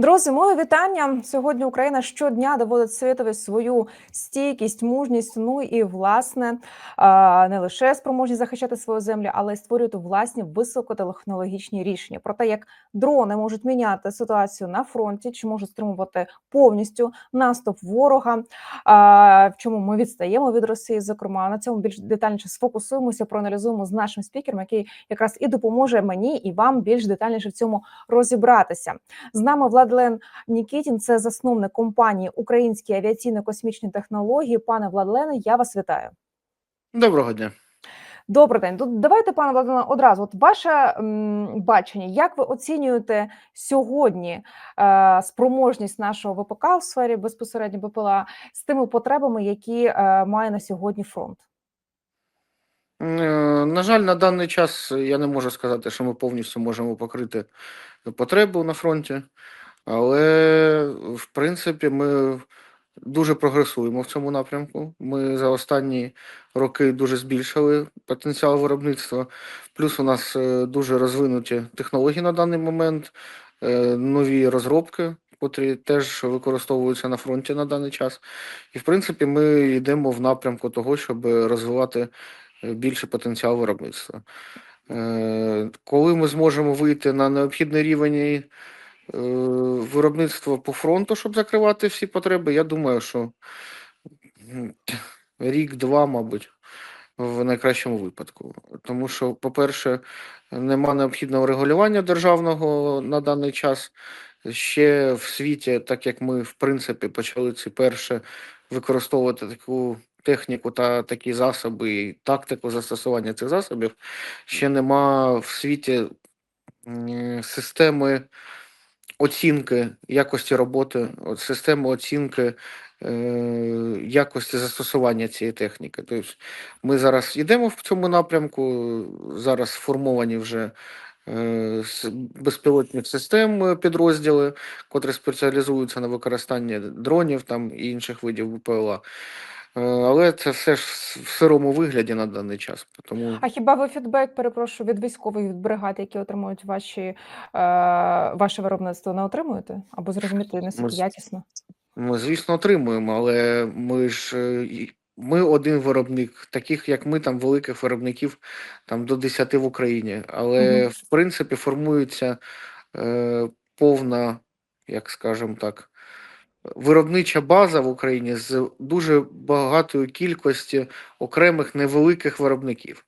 Друзі, моє вітання. Сьогодні Україна щодня доводить світові свою стійкість, мужність. Ну і власне не лише спроможність захищати свою землю, але й створювати власні високотехнологічні рішення про те, як дрони можуть міняти ситуацію на фронті, чи можуть стримувати повністю наступ ворога. В чому ми відстаємо від Росії? Зокрема, на цьому більш детальніше сфокусуємося, проаналізуємо з нашим спікером, який якраз і допоможе мені і вам більш детальніше в цьому розібратися. З нами Владлен Нікітін, це засновник компанії Українські авіаційно-космічні технології. Пане Владлене, я вас вітаю. Доброго дня. Добрий день. Тут давайте, пане Владлене, одразу. От ваше м, бачення, як ви оцінюєте сьогодні е, спроможність нашого ВПК в сфері безпосередньо БПЛА з тими потребами, які е, має на сьогодні фронт? Е, На жаль, на даний час я не можу сказати, що ми повністю можемо покрити потребу на фронті, але в принципі ми дуже прогресуємо в цьому напрямку. Ми за останні роки дуже збільшили потенціал виробництва. Плюс у нас е, дуже розвинуті технології на даний момент, е, нові розробки, котрі теж використовуються на фронті на даний час. І в принципі, ми йдемо в напрямку того, щоб розвивати е, більший потенціал виробництва. Коли ми зможемо вийти на необхідний рівень е, виробництва по фронту, щоб закривати всі потреби, я думаю, що рік-два, мабуть, в найкращому випадку. Тому що, по-перше, нема необхідного регулювання державного на даний час. Ще в світі, так як ми, в принципі, почали ці перше використовувати таку техніку та такі засоби, і тактику застосування цих засобів, ще нема в світі системи оцінки якості роботи, от системи оцінки е, якості застосування цієї техніки. Тобто ми зараз йдемо в цьому напрямку, зараз сформовані вже е, безпілотних систем е, підрозділи, котрі спеціалізуються на використанні дронів там і інших видів ВПЛА. Е, Але це все ж в сирому вигляді на даний час. Тому А хіба ви фідбек, перепрошую, від військових від бригад, які отримують ваші е, ваше виробництво, не отримуєте? Або зрозуміти наскільки з- якісно? Ми, звісно, отримуємо, але ми ж е, ми один виробник, таких як ми, там великих виробників там до 10 в Україні. Але Мгм. в принципі формується е, повна, як скажемо так, виробнича база в Україні з дуже багатою кількістю окремих невеликих виробників.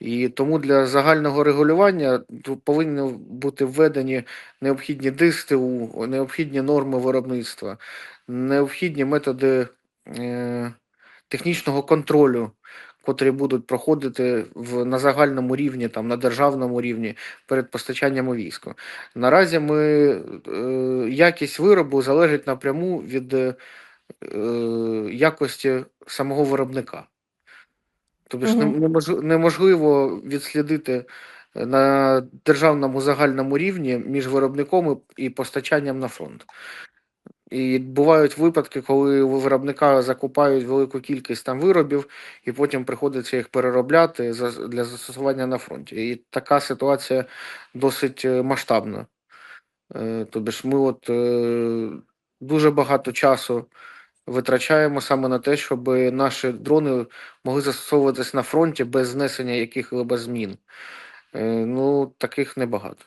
І тому для загального регулювання повинні бути введені необхідні ДСТУ, необхідні норми виробництва, необхідні методи е, технічного контролю, котрі будуть проходити в, на загальному рівні, там, на державному рівні перед постачанням у військо. Наразі ми, е, якість виробу залежить напряму від е, якості самого виробника. Тобто ж Мгм. неможливо відслідити е, на державному загальному рівні між виробником і постачанням на фронт. І бувають випадки, коли у виробника закупають велику кількість там виробів, і потім приходиться їх переробляти для застосування на фронті. І така ситуація досить е, масштабна. Е, Тобто ж ми от е, дуже багато часу витрачаємо саме на те, щоб наші дрони могли застосовуватись на фронті без знесення яких-либо змін. Е, Ну, таких небагато.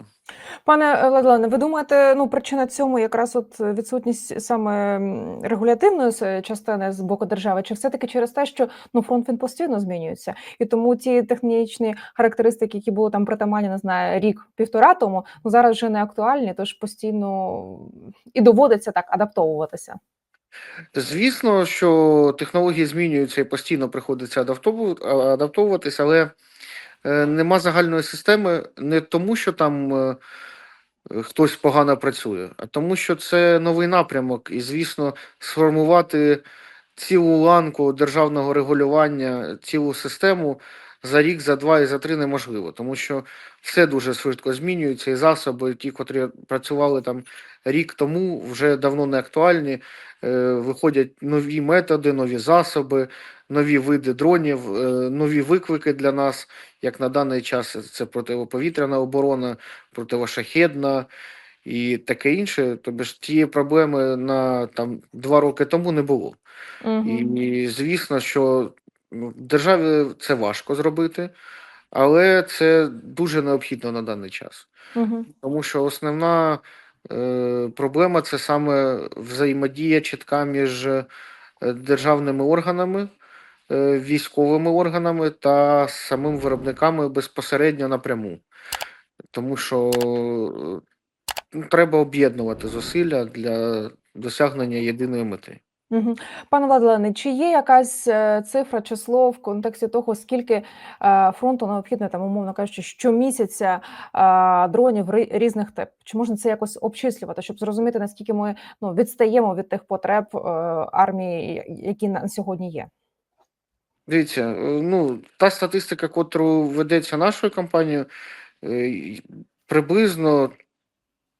Пане Владлене, ви думаєте, ну причина цьому якраз от відсутність саме регулятивної частини з боку держави, чи все-таки через те, що ну фронт він постійно змінюється, і тому ті технічні характеристики, які були там притаманні, не знаю, рік-півтора тому, ну зараз вже не актуальні, тож постійно і доводиться так адаптовуватися. Звісно, що технології змінюються і постійно приходиться адаптову- а- але е, нема загальної системи не тому, що там е, е, хтось погано працює, а тому, що це новий напрямок, і, звісно, сформувати цілу ланку державного регулювання, цілу систему за рік, за два і за три неможливо, тому що все дуже швидко змінюється, і засоби, ті, котрі працювали там рік тому, вже давно не актуальні. Е, Виходять нові методи, нові засоби, нові види дронів, е, нові виклики для нас, як на даний час це протиповітряна оборона, противошахедна і таке інше. Тобто ж тієї проблеми на там два роки тому не було. Мгм. І звісно, що ну, державі це важко зробити, але це дуже необхідно на даний час. Мгм. Тому що основна е, проблема це саме взаємодія чітка між е, державними органами, е, військовими органами та самим виробниками безпосередньо напряму. Тому що е, ну, треба об'єднувати зусилля для досягнення єдиної мети. Пане Владлене, чи є якась е, цифра, число в контексті того, скільки е, фронту необхідно, там, умовно кажучи, щомісяця е, дронів різних типів? Чи можна це якось обчислювати, щоб зрозуміти, наскільки ми ну, відстаємо від тих потреб е, армії, які на сьогодні є? Дивіться, е, ну, та статистика, котру ведеться нашою компанією, е, приблизно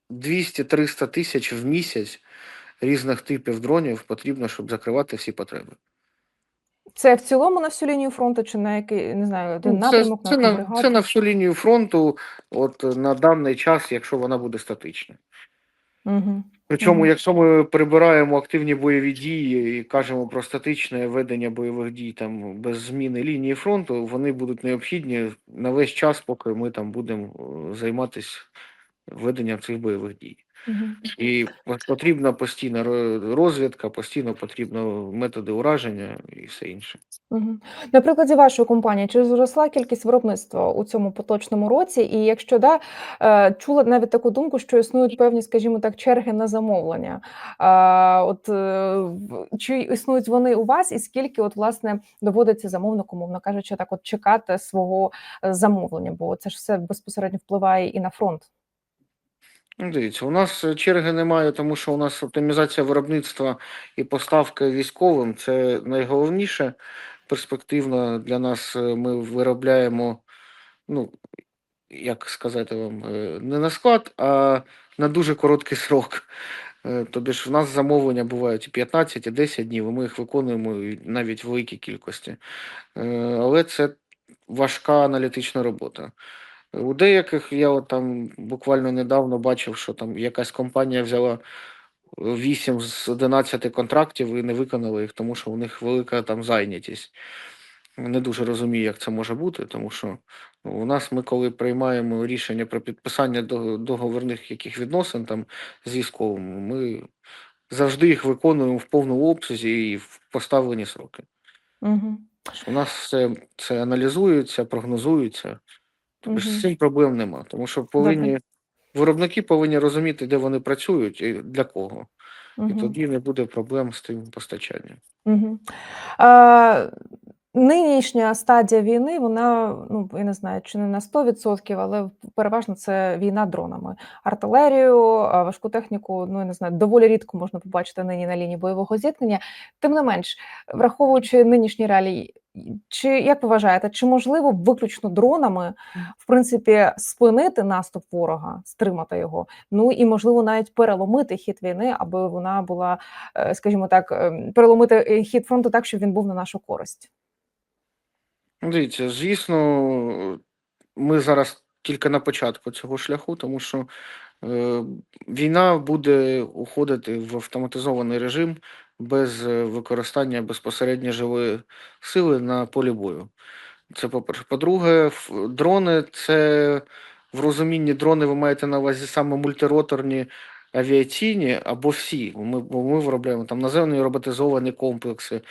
200-300 тисяч в місяць різних типів дронів потрібно, щоб закривати всі потреби. Це в цілому на всю лінію фронту, чи на який не знаю, один Ну, це, напрямок, на це, на, бригаду? це на всю лінію фронту, от на даний час, якщо вона буде статична. Угу. Причому, якщо ми прибираємо активні бойові дії і кажемо про статичне ведення бойових дій там без зміни лінії фронту, вони будуть необхідні на весь час, поки ми там будемо е, займатися веденням цих бойових дій. Угу. І потрібна постійна розвідка, постійно потрібно методи ураження і все інше. Мгм. На прикладі вашої компанії, чи зросла кількість виробництва у цьому поточному році? І якщо да, е, чула навіть таку думку, що існують певні, скажімо так, черги на замовлення. От е, чи існують вони у вас, і скільки от власне доводиться замовнику, мовно кажучи, так от чекати свого е, замовлення? Бо це ж все безпосередньо впливає і на фронт. Ну, дивіться, у нас е, черги немає, тому що у нас оптимізація виробництва і поставки військовим це найголовніше. Перспективно для нас е, ми виробляємо, ну, як сказати вам, е, не на склад, а на дуже короткий срок. Тобі ж в нас замовлення бувають і 15, і 10 днів, і ми їх виконуємо навіть в великій кількості. Але це важка аналітична робота. У деяких я от там буквально недавно бачив, що там якась компанія взяла 8 з 11 контрактів і не виконала їх, тому що у них велика там зайнятість. Не дуже розумію, як це може бути, тому що ну, у нас ми, коли приймаємо рішення про підписання до- договірних яких відносин там з військовими, ми завжди їх виконуємо в повному обсязі і в поставлені сроки. Угу. У нас все це аналізується, прогнозується. Тобто що з цим проблем нема, тому що повинні виробники повинні розуміти, де вони працюють і для кого. І Угу. тоді не буде проблем з тим постачанням. Угу. А, нинішня стадія війни, вона, ну, я не знаю, чи не на 100%, але переважно це війна дронами. Артилерію, важку техніку, ну, я не знаю, доволі рідко можна побачити нині на лінії бойового зіткнення. Тим не менш, враховуючи нинішні реалії, чи як ви вважаєте, чи можливо виключно дронами, в принципі, спинити наступ ворога, стримати його? Ну і можливо навіть переломити хід війни, аби вона була е, скажімо так, ем, переломити е, хід фронту так, щоб він був на нашу користь. Дивіться, звісно, ми зараз тільки на початку цього шляху, тому що е, війна буде уходити в автоматизований режим без використання безпосередньо живої сили на полі бою. Це по-перше. По-друге, дрони це в розумінні дрони ви маєте на увазі саме мультироторні авіаційні або всі. Ми, бо ми виробляємо там наземні роботизовані комплекси.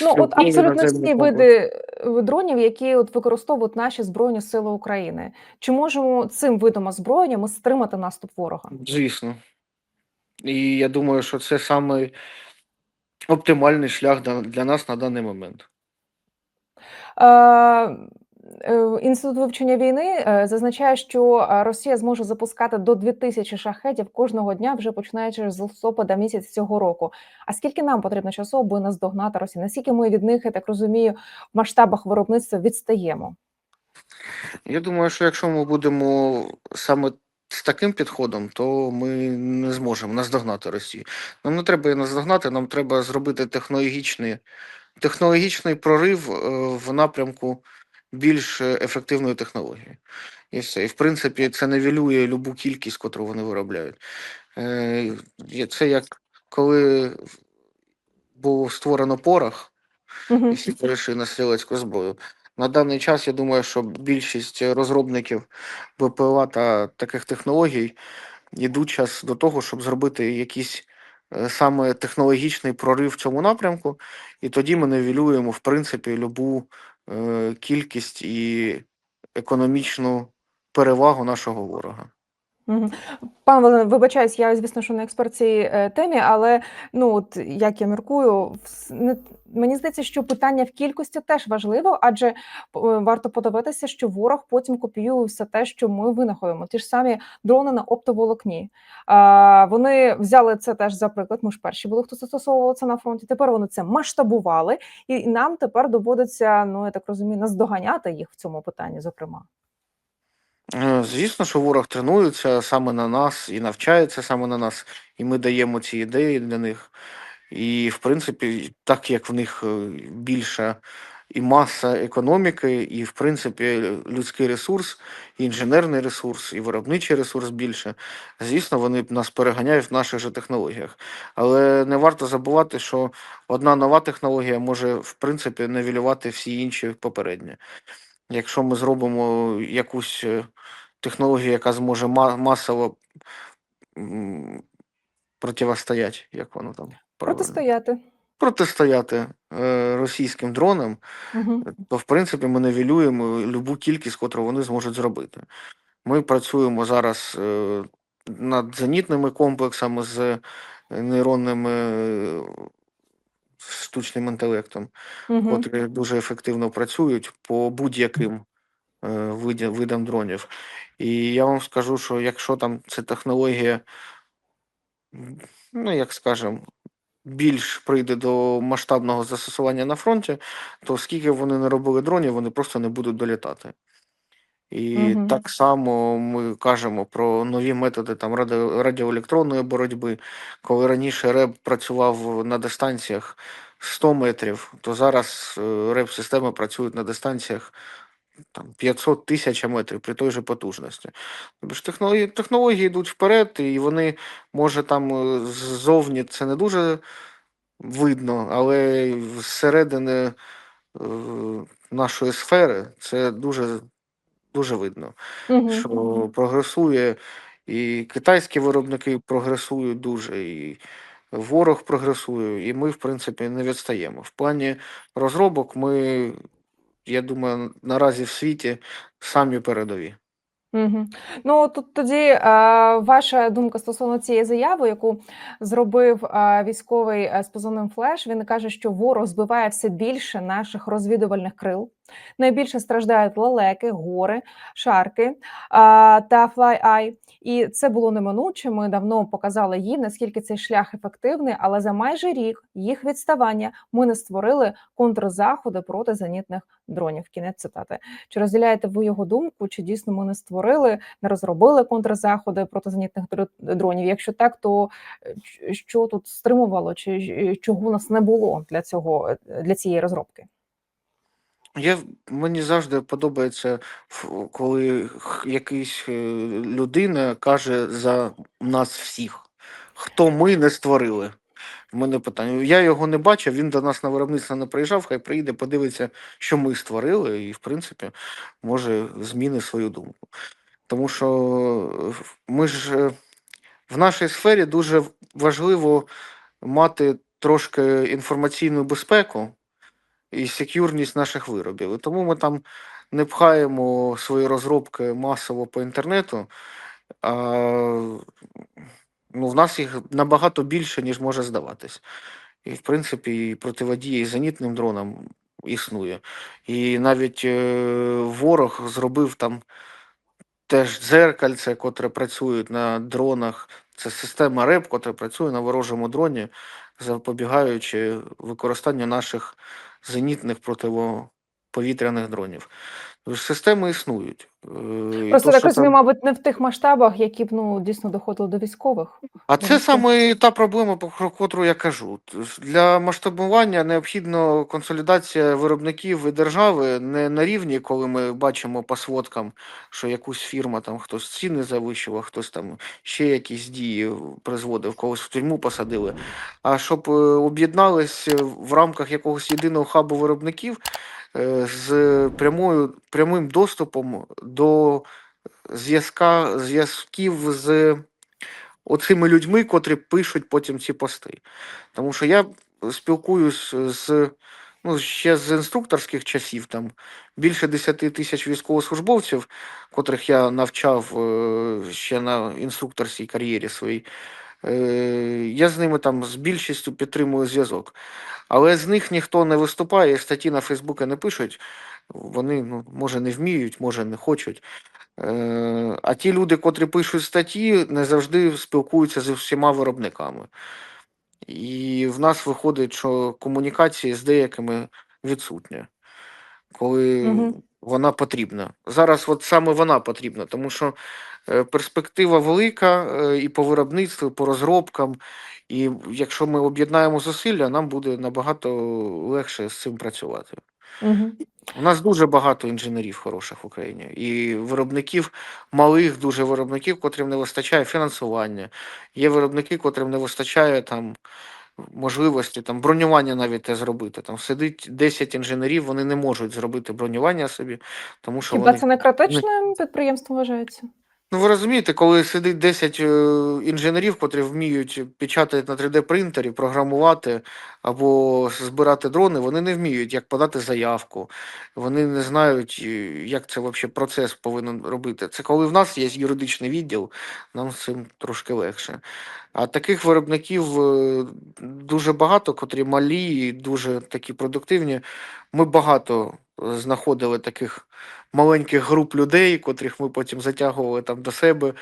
Ну от абсолютно всі комплекси. види е, дронів, які от використовують наші збройні сили України. Чи можемо цим видом озброєння ми стримати наступ ворога? Звісно. І я думаю, що це саме оптимальний шлях для нас на даний момент. Е, Інститут вивчення війни е, зазначає, що е, Росія зможе запускати до 2000 шахедів кожного дня, вже починаючи з листопада місяць цього року. А скільки нам потрібно часу, аби наздогнати Росію? Наскільки ми від них, я так розумію, в масштабах виробництва відстаємо? Я думаю, що якщо ми будемо саме з таким підходом, то ми не зможемо наздогнати Росію. Нам не треба її наздогнати, нам треба зробити технологічний, технологічний прорив е, в напрямку більш е, ефективної технології. І все. І в принципі, це нівелює любу кількість, котру вони виробляють. Е, Це як коли було створено порох, і всі перейшли на стрілецьку зброю. На даний час я думаю, що більшість розробників БПЛА та таких технологій йдуть час до того, щоб зробити якийсь е, саме технологічний прорив в цьому напрямку, і тоді ми нивелюємо, в принципі, любу кількість і економічну перевагу нашого ворога. Мгм. Пане вибачаюсь, я, звісно, що не експерт цій е, темі, але ну от як я міркую, мені здається, що питання в кількості теж важливо, адже е, варто подивитися, що ворог потім копіює все те, що ми винаходимо. Ті ж самі дрони на оптоволокні. А, вони взяли це теж за приклад. Ми ж перші були, хто застосовував це на фронті. Тепер вони це масштабували, і нам тепер доводиться, ну я так розумію, наздоганяти їх в цьому питанні, зокрема. Е, Звісно, що ворог тренується саме на нас і навчається саме на нас, і ми даємо ці ідеї для них. І, в принципі, так як в них е, більша і маса економіки, і, в принципі, людський ресурс, і інженерний ресурс, і виробничий ресурс більше, звісно, вони нас переганяють в наших же технологіях. Але не варто забувати, що одна нова технологія може, в принципі, нивелювати всі інші попередні. Якщо ми зробимо якусь е, технологію, яка зможе масово м, противостояти, як воно там правильно? Протистояти. протистояти е, російським дронам, Угу. то в принципі ми нивелюємо любу кількість, котру вони зможуть зробити. Ми працюємо зараз е, над зенітними комплексами з нейронними е, штучним інтелектом, Угу. котрі дуже ефективно працюють по будь-яким е, видам дронів. І я вам скажу, що якщо там ця технологія, ну як скажемо, більш прийде до масштабного застосування на фронті, то скільки вони не робили дронів, вони просто не будуть долітати. І Мгм. так само ми кажемо про нові методи там радіо, радіоелектронної боротьби. Коли раніше РЕБ працював на дистанціях 100 метрів, то зараз е, РЕБ-системи працюють на дистанціях там 500 тисяч метрів при той же потужності. Тобто ж технології, технології йдуть вперед, і вони, може, там е, ззовні це не дуже видно, але зсередини е, нашої сфери це дуже, дуже видно, Угу. що прогресує, і китайські виробники прогресують дуже, і ворог прогресує, і ми, в принципі, не відстаємо. В плані розробок ми, я думаю, наразі в світі самі передові. Угу. Ну тут тоді е, ваша думка стосовно цієї заяви, яку зробив е, військовий е, з позивним флеш. Він каже, що ворог збиває все більше наших розвідувальних крил. Найбільше страждають лелеки, гори, шарки та флай-ай. І це було неминуче. Ми давно показали їм, наскільки цей шлях ефективний, але за майже рік їх відставання ми не створили контрзаходи проти зенітних дронів. Кінець цитати. Чи розділяєте ви його думку? Чи дійсно ми не створили, не розробили контрзаходи проти зенітних дро- дронів? Якщо так, то е, що тут стримувало, чи е, чого у нас не було для цього е, для цієї розробки? Я, мені завжди подобається, ф- коли х- якийсь е, людина каже за нас всіх, хто ми не створили. В мене питання. Я його не бачив, він до нас на виробництво не приїжджав, хай приїде, подивиться, що ми створили, і, в принципі, може зміни свою думку. Тому що ми ж е, в нашій сфері дуже важливо мати трошки інформаційну безпеку і секюрність наших виробів. І тому ми там не пхаємо свої розробки масово по інтернету. А, ну, в нас їх набагато більше, ніж може здаватись. І, в принципі, і противодія і зенітним дронам існує. І навіть е, ворог зробив там теж дзеркальце, котре працює на дронах. Це система РЕП, котра працює на ворожому дроні, запобігаючи використанню наших зенітних противоповітряних дронів. Системи існують. Е, Просто то, так розумію, там- мабуть, не в тих масштабах, які б ну дійсно доходили до військових. А це саме та проблема, про котру я кажу. Для масштабування необхідно консолідація виробників і держави не на рівні, коли ми бачимо по сводкам, що якусь фірма там хтось ціни завищував, хтось там ще якісь дії призводив, когось в тюрму посадили. А щоб е, об'єднались в рамках якогось єдиного хабу виробників е, з прямою, прямим доступом до зв'язка, зв'язків з оцими людьми, котрі пишуть потім ці пости. Тому що я спілкуюсь з ну, ще з інструкторських часів, там більше 10 тисяч військовослужбовців, котрих я навчав е, ще на інструкторській кар'єрі своїй. Е, Я з ними там з більшістю підтримую зв'язок. Але з них ніхто не виступає, статті на Фейсбуці не пишуть. Вони, ну, може, не вміють, може, не хочуть. Е, А ті люди, котрі пишуть статті, не завжди спілкуються з усіма виробниками. І в нас виходить, що комунікація з деякими відсутня, коли Мгм. Вона потрібна. Зараз от саме вона потрібна, тому що е, перспектива велика е, і по виробництву, і по розробкам. І якщо ми об'єднаємо зусилля, нам буде набагато легше з цим працювати. Угу. У нас дуже багато інженерів хороших в Україні і виробників малих, дуже виробників, котрим не вистачає фінансування. Є виробники, котрим не вистачає там можливості там бронювання навіть те зробити. Там сидить 10 інженерів, вони не можуть зробити бронювання собі, тому що Хіба вони це не критичним підприємством вважається? Ну, ви розумієте, коли сидить 10 е, інженерів, котрі вміють печатати на 3D принтері, програмувати або збирати дрони, вони не вміють, як подати заявку. Вони не знають, е, як це взагалі процес повинен робити. Це коли в нас є юридичний відділ, нам з цим трошки легше. А таких виробників е, дуже багато, котрі малі і дуже такі продуктивні. Ми багато знаходили таких маленьких груп людей, котрих ми потім затягували там до себе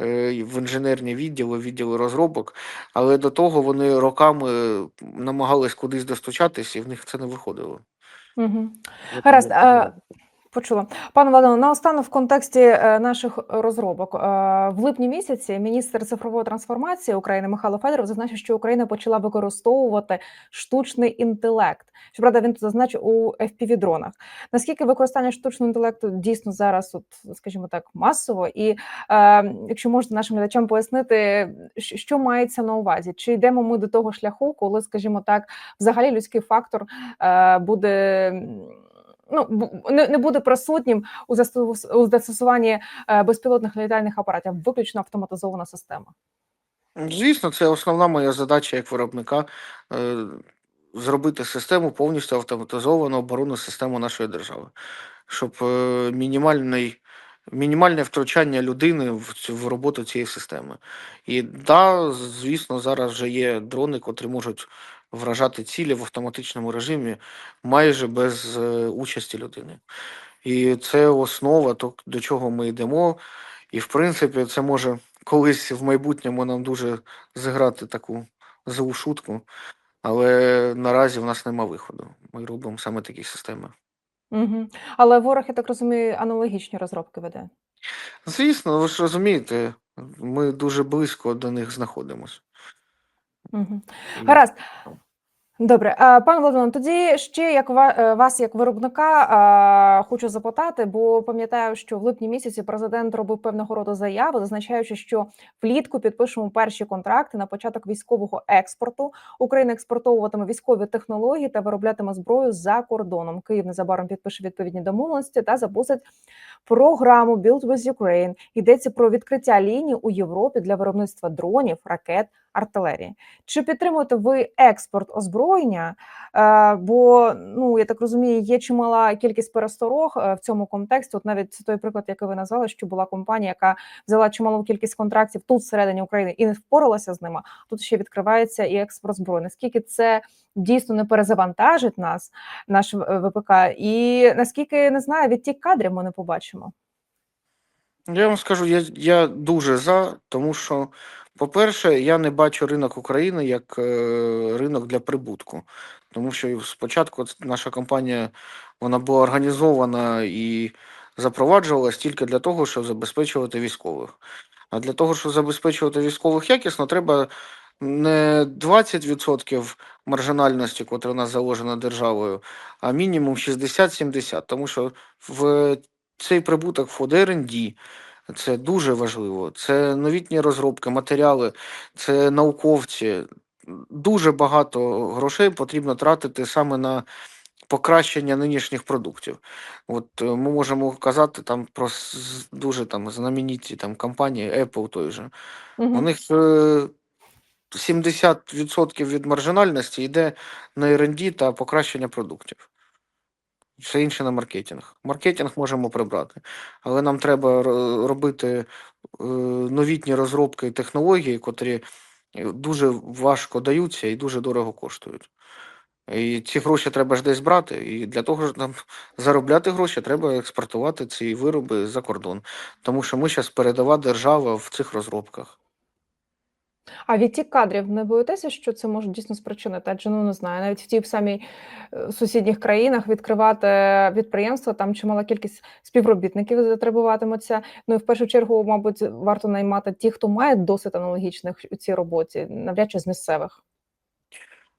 е, в інженерні відділи, відділи розробок. Але до того вони роками намагались кудись достучатися, і в них це не виходило. Угу. Гаразд. Почула. Пане Владимире, наостанок в контексті е, наших розробок. Е, В липні місяці міністр цифрової трансформації України Михайло Федоров зазначив, що Україна почала використовувати штучний інтелект. Щоправда, він тут зазначив у fpv дронах. Наскільки використання штучного інтелекту дійсно зараз, от, скажімо так, масово? І е, якщо можете нашим глядачам пояснити, що мається на увазі? Чи йдемо ми до того шляху, коли, скажімо так, взагалі людський фактор е, буде. Ну, не, не буде присутнім у застосуванні е, безпілотних літальних апаратів, виключно автоматизована система. Звісно, це основна моя задача як виробника е, зробити систему повністю автоматизовану оборонну систему нашої держави, щоб е, мінімальний, мінімальне втручання людини в, цю, в роботу цієї системи. І да, звісно, зараз вже є дрони, котрі можуть вражати цілі в автоматичному режимі майже без е, участі людини. І це основа, то, до чого ми йдемо. І, в принципі, це може колись в майбутньому нам дуже зіграти таку злу шутку, але наразі в нас нема виходу. Ми робимо саме такі системи. Угу. Але ворог, я так розумію, аналогічні розробки веде. Звісно, ви ж розумієте, ми дуже близько до них знаходимося. Угу. Гаразд. Добре, А, пане Володимире, тоді ще як е, вас, як виробника, хочу запитати, бо пам'ятаю, що в липні місяці президент робив певного роду заяви, зазначаючи, що влітку підпишемо перші контракти на початок військового експорту. Україна експортовуватиме військові технології та вироблятиме зброю за кордоном. Київ незабаром підпише відповідні домовленості та запустить програму Build with Ukraine. Йдеться про відкриття ліній у Європі для виробництва дронів, ракет, артилерії. Чи підтримуєте ви експорт озброєння? Е, Бо ну я так розумію, є чимала кількість пересторог е, в цьому контексті. От навіть той приклад, який ви назвали, що була компанія, яка взяла чималу кількість контрактів тут всередині України і не впоралася з ними. Тут ще відкривається і експорт зброї. Наскільки це дійсно не перезавантажить нас, наш е, ВПК, і наскільки не знаю, відтік кадрів ми не побачимо. Я вам скажу, я, я дуже за, тому що, по-перше, я не бачу ринок України як е, ринок для прибутку. Тому що спочатку наша компанія вона була організована і запроваджувалась тільки для того, щоб забезпечувати військових. А для того, щоб забезпечувати військових якісно, треба не 20% маржинальності, котра у нас заложена державою, а мінімум 60-70, тому що в цей прибуток входить R&D, це дуже важливо. Це новітні розробки, матеріали, це науковці. Дуже багато грошей потрібно тратити саме на покращення нинішніх продуктів. От е, ми можемо казати там про дуже там знамениті там компанії Apple той же. У них е, 70% від маржинальності йде на R&D та покращення продуктів. Все інше на маркетинг. Маркетинг можемо прибрати, але нам треба робити е, новітні розробки і технології, котрі е, дуже важко даються і дуже дорого коштують. І ці гроші треба ж десь брати. І для того, щоб нам заробляти гроші, треба експортувати ці вироби за кордон. Тому що ми зараз передова держава в цих розробках. А відтік кадрів не боїтеся, що це може дійсно спричинити? Адже ну не знаю, навіть в тій самій е, сусідніх країнах відкривати підприємства, там чимала кількість співробітників затребуватиметься. Ну і в першу чергу, мабуть, варто наймати ті, хто має досвід аналогічних у цій роботі, навряд чи з місцевих.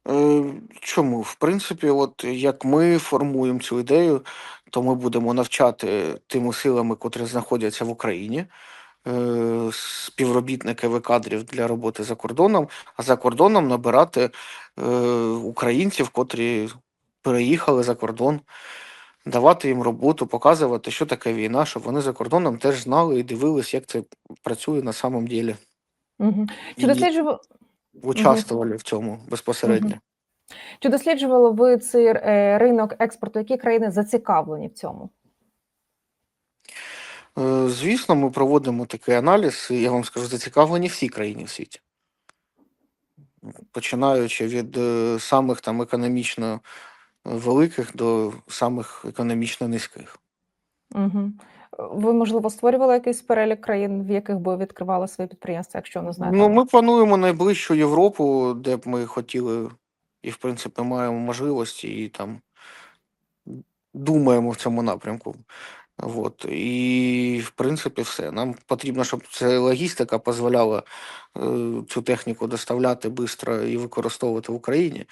Е, Чому? В принципі, от як ми формуємо цю ідею, то ми будемо навчати тими силами, котрі знаходяться в Україні, співробітників і кадрів для роботи за кордоном, а за кордоном набирати е, українців, котрі переїхали за кордон, давати їм роботу, показувати, що таке війна, щоб вони за кордоном теж знали і дивились, як це працює на самом ділі. Угу. Чи досліджували участвували в цьому безпосередньо. чи досліджували ви цей е, ринок експорту? Які країни зацікавлені в цьому? Е, Звісно, ми проводимо такий аналіз, і я вам скажу, зацікавлені всі країни в світі. Починаючи від е, самих там економічно великих до самих економічно низьких. Угу. Ви можливо створювали якийсь перелік країн, в яких би відкривали свої підприємства, якщо не знаєте? Ну, ми плануємо найближчу Європу, де б ми хотіли, і, в принципі, маємо можливості, і там думаємо в цьому напрямку. От. І, в принципі, все. Нам потрібно, щоб ця логістика дозволяла е, цю техніку доставляти швидко і використовувати в Україні.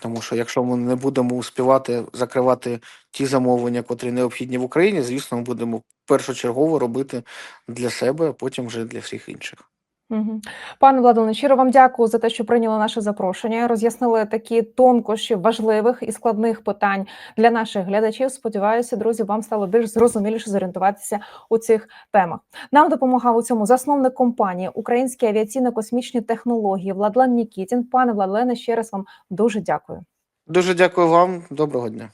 Тому що якщо ми не будемо успівати закривати ті замовлення, котрі необхідні в Україні, звісно, ми будемо першочергово робити для себе, а потім вже для всіх інших. Угу. Пане Владлене, щиро вам дякую за те, що прийняли наше запрошення. Роз'яснили такі тонкощі важливих і складних питань для наших глядачів. Сподіваюся, друзі, вам стало більш зрозуміліше зорієнтуватися у цих темах. Нам допомагав у цьому засновник компанії Українські авіаційно-космічні технології Владлен Нікітін. Пане Владлене, ще раз вам дуже дякую. Дуже дякую вам. Доброго дня.